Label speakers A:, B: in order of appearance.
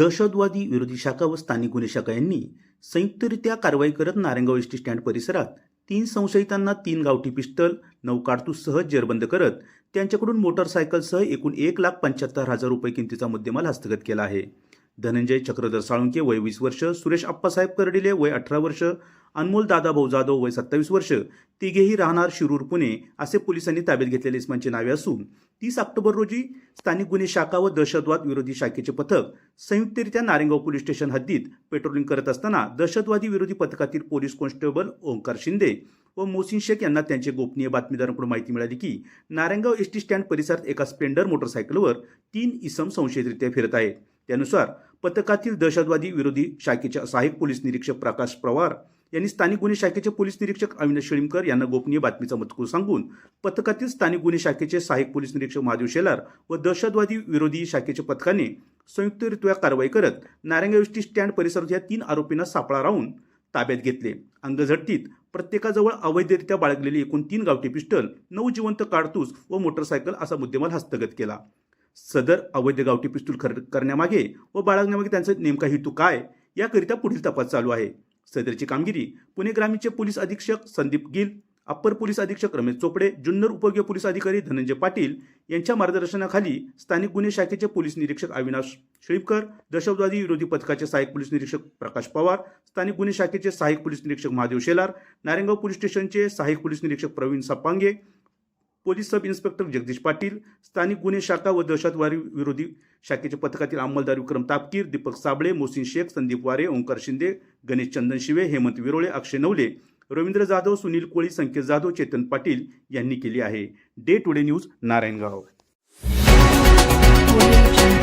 A: दहशतवादी विरोधी शाखा व स्थानिक गुन्हे शाखा यांनी संयुक्तरित्या कारवाई करत नारायणगाव एस टी स्टँड परिसरात तीन संशयितांना तीन गावठी पिस्टल नऊ कारतूससह जेरबंद करत त्यांच्याकडून मोटरसायकलसह एकूण एक लाख पंच्याहत्तर हजार रुपये किमतीचा मुद्देमाल हस्तगत केला आहे. धनंजय चक्रधर साळुंके वय वीस वर्ष सुरेश आप्पासाहेब कर्डिले वय अठरा वर्ष अनमोल दादाभाऊ जाधव वय सत्तावीस वर्ष तिघेही राहणार शिरूर पुणे असे पोलिसांनी ताब्यात घेतलेले इस्मांची नावे असून तीस ऑक्टोबर रोजी स्थानिक गुन्हे शाखा व दहशतवाद विरोधी शाखेचे पथक संयुक्तरित्या नारेगाव पोलीस स्टेशन हद्दीत पेट्रोलिंग करत असताना दहशतवादी विरोधी पथकातील पोलीस कॉन्स्टेबल ओंकार शिंदे व मोसिन शेख यांना त्यांचे गोपनीय बातमीदारांकडून माहिती मिळाली की नारायणगाव एस टी स्टँड परिसरात एका स्प्लेंडर मोटरसायकलवर तीन इसम संशयितरित्या फिरत आहेत त्यानुसार पथकातील दहशतवादी विरोधी शाखेच्या सहाय्यक पोलीस निरीक्षक प्रकाश पवार यांनी स्थानिक गुन्हे शाखेचे पोलीस निरीक्षक अविनाश शेळीमकर यांना गोपनीय बातमीचा मजकूर सांगून पथकातील स्थानिक गुन्हे शाखेचे सहाय्यक पोलीस निरीक्षक महादेव शेलार व दहशतवादी विरोधी शाखेच्या पथकाने संयुक्तरित्या कारवाई करत नारायणगाव स्टँड परिसरात या तीन आरोपींना सापळा राहून ताब्यात घेतले. अंगझडतीत प्रत्येकाजवळ अवैधरित्या बाळगलेली एकूण तीन गावठी पिस्टल नऊ जिवंत काडतूस व मोटरसायकल असा मुद्देमाल हस्तगत केला. सदर अवैध गावठी पिस्तूल खरेदी करण्यामागे व बाळगण्यामागे त्यांचा नेमका हेतू काय याकरिता पुढील तपास चालू आहे. सदरची कामगिरी पुणे ग्रामीणचे पोलीस अधीक्षक संदीप गिल अप्पर पोलीस अधीक्षक रमेश चोपडे जुन्नर उपयोगी पोलीस अधिकारी धनंजय पाटील यांच्या मार्गदर्शनाखाली स्थानिक गुन्हे शाखेचे पोलीस निरीक्षक अविनाश शेळीपकर दहशतवादी विरोधी पथकाचे सहाय्यक पोलीस निरीक्षक प्रकाश पवार स्थानिक गुन्हे शाखेचे सहाय्यक पोलीस निरीक्षक महादेव शेलार नारायणगाव पोलीस स्टेशनचे सहाय्यक पोलीस निरीक्षक Praveen Sapange police sub inspector Jagdish Patil स्थानिक गुन्हे शाखा व दहशतवादी विरोधी शाखेच्या पथकातील अंमलदार विक्रम तापकीर दीपक साबळे मोसिन शेख संदीप वारे ओंकार शिंदे गणेश चंदन शिवे हेमंत विरोळे अक्षय नवले रवींद्र जाधव सुनील कोळी संकेत जाधव चेतन पाटील यांनी केली आहे. Day today news Narayangaon.
B: Audio